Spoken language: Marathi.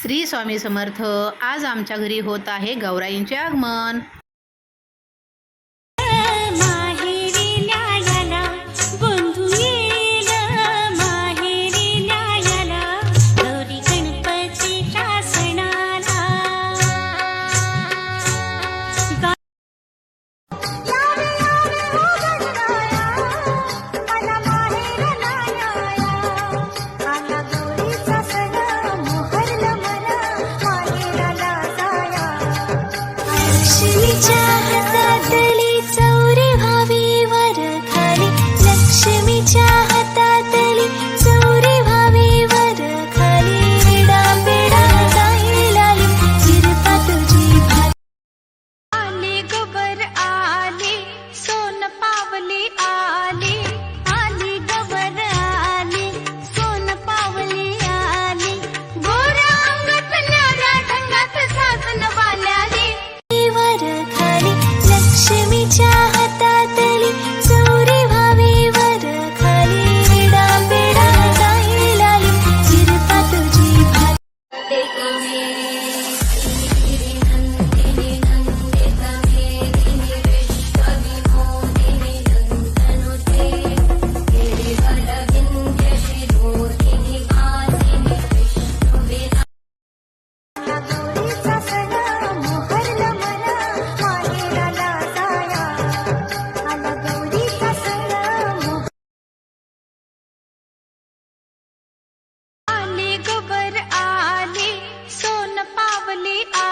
श्री स्वामी समर्थ. आज आमच्या घरी होत आहे गौराईंचे आगमन. Need up.